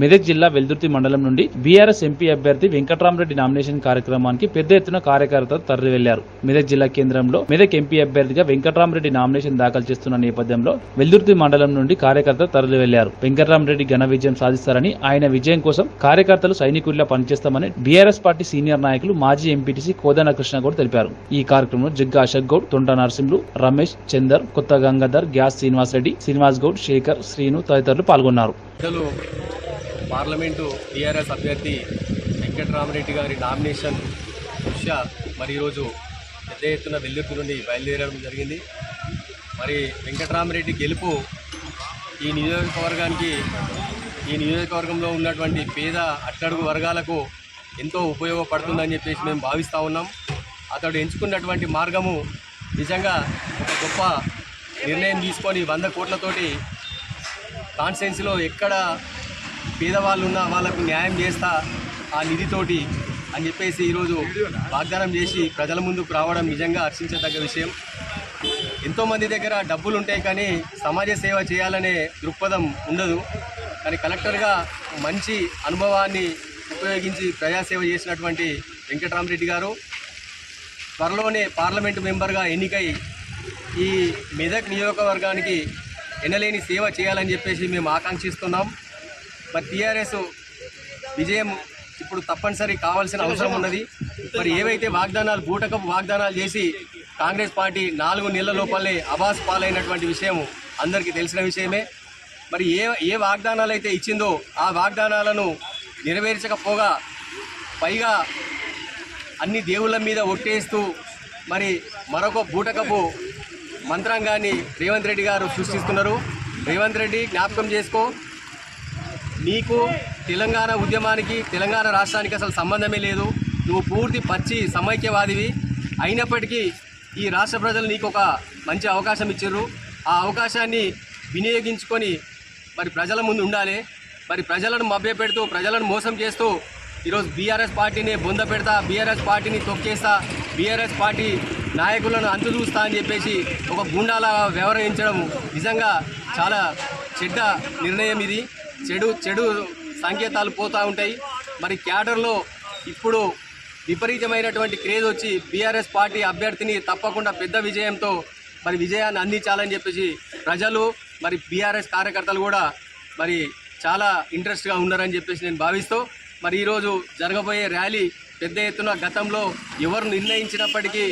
మెదక్ జిల్లా వెల్దుర్తి మండలం నుండి బీఆర్ఎస్ ఎంపీ అభ్యర్థి వెంకట్రామరెడ్డి నామినేషన్ కార్యక్రమానికి పెద్ద ఎత్తున కార్యకర్తలు తరలి వెళ్ళారు మెదక్ జిల్లా కేంద్రంలో మెదక్ ఎంపీ అభ్యర్థిగా వెంకట్రామరెడ్డి నామినేషన్ దాఖలు చేస్తున్న నేపథ్యంలో వెల్దుర్తి మండలం నుండి కార్యకర్తలు తరలి వెళ్ళారు వెంకట్రామరెడ్డి ఘన విజయం సాధిస్తారని ఆయన విజయం కోసం కార్యకర్తలు సైనికుల్లా పనిచేస్తామని బీఆర్ఎస్ పార్టీ సీనియర్ నాయకులు మాజీ ఎంపీటీసీ కోదన కృష్ణ గౌడ్ తెలిపారు. ఈ కార్యక్రమంలో జగ్గా అశోక్ గౌడ్ తొంట నరసింహులు రమేష్ చందర్ కొత్త గంగాధర్ గ్యాస్ శ్రీనివాస్ రెడ్డి శ్రీనివాస్ గౌడ్ శేఖర్ శ్రీను తదితరులు పాల్గొన్నారు. పార్లమెంటు టీఆర్ఎస్ అభ్యర్థి వెంకటరామరెడ్డి గారి నామినేషన్ దృష్ట్యా మరి ఈరోజు పెద్ద ఎత్తున వెల్లుర్తి నుండి బయలుదేరడం జరిగింది. మరి వెంకటరామరెడ్డి గెలుపు ఈ నియోజకవర్గానికి ఈ నియోజకవర్గంలో ఉన్నటువంటి పేద అట్టడుగు వర్గాలకు ఎంతో ఉపయోగపడుతుందని చెప్పేసి మేము భావిస్తూ ఉన్నాం. అతడు ఎంచుకున్నటువంటి మార్గము నిజంగా ఒక గొప్ప నిర్ణయం తీసుకొని వంద కోట్లతోటి కాన్స్టెన్సీలో ఎక్కడ పేదవాళ్ళు ఉన్న వాళ్ళకు న్యాయం చేస్తా ఆ నిధితోటి అని చెప్పేసి ఈరోజు వాగ్దానం చేసి ప్రజల ముందుకు రావడం నిజంగా హర్షించదగ్గ విషయం. ఎంతోమంది దగ్గర డబ్బులు ఉంటాయి కానీ సమాజ సేవ చేయాలనే దృక్పథం ఉండదు. కానీ కలెక్టర్గా మంచి అనుభవాన్ని ఉపయోగించి ప్రజాసేవ చేసినటువంటి వెంకటరామరెడ్డి గారు త్వరలోనే పార్లమెంటు మెంబర్గా ఎన్నికై ఈ మెదక్ నియోజకవర్గానికి ఎనలేని సేవ చేయాలని చెప్పేసి మేము ఆకాంక్షిస్తున్నాం. మరి టీఆర్ఎస్ విజయం ఇప్పుడు తప్పనిసరి కావాల్సిన అవసరం ఉన్నది. మరి ఏవైతే వాగ్దానాలు బూటకపు వాగ్దానాలు చేసి కాంగ్రెస్ పార్టీ నాలుగు నెలల లోపలే అబాస్ పాలైనటువంటి విషయం అందరికీ తెలిసిన విషయమే. మరి ఏ ఏ వాగ్దానాలు అయితే ఇచ్చిందో ఆ వాగ్దానాలను నెరవేర్చకపోగా పైగా అన్ని దేవుళ్ళ మీద ఒట్టేస్తూ మరి మరొక బూటకపు మంత్రాంగాన్ని రేవంత్ రెడ్డి గారు సృష్టిస్తున్నారు. రేవంత్ రెడ్డి జ్ఞాపకం చేసుకో. నీకు తెలంగాణ ఉద్యమానికి తెలంగాణ రాష్ట్రానికి అసలు సంబంధమే లేదు. నువ్వు పూర్తి పచ్చి సమైక్యవాదివి. అయినప్పటికీ ఈ రాష్ట్ర ప్రజలు నీకు ఒక మంచి అవకాశం ఇచ్చారు. ఆ అవకాశాన్ని వినియోగించుకొని మరి ప్రజల ముందు ఉండాలి. మరి ప్రజలను మభ్యపెడుతూ ప్రజలను మోసం చేస్తూ ఈరోజు బీఆర్ఎస్ పార్టీని బొంద పెడతా బీఆర్ఎస్ పార్టీని తొక్కేస్తా బీఆర్ఎస్ పార్టీ నాయకులను అంతు చూస్తా అని చెప్పేసి ఒక గుండాలా వ్యవహరించడం నిజంగా చాలా చెడ్డ నిర్ణయం ఇది. చెడు చెడు సంకేతాలు పోతూ ఉంటాయి. మరి క్యాడర్లో ఇప్పుడు విపరీతమైనటువంటి క్రేజ్ వచ్చి బీఆర్ఎస్ పార్టీ అభ్యర్థిని తప్పకుండా పెద్ద విజయంతో మరి విజయాన్ని అందించాలని చెప్పేసి ప్రజలు మరి బీఆర్ఎస్ కార్యకర్తలు కూడా మరి చాలా ఇంట్రెస్ట్గా ఉన్నారని చెప్పేసి నేను భావిస్తూ మరి ఈరోజు జరగబోయే ర్యాలీ పెద్ద ఎత్తున గతంలో ఎవరు నిర్ణయించినప్పటికీ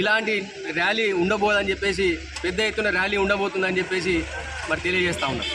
ఇలాంటి ర్యాలీ ఉండబోదని చెప్పేసి పెద్ద ఎత్తున ర్యాలీ ఉండబోతుందని చెప్పేసి మరి తెలియజేస్తా ఉన్నాం.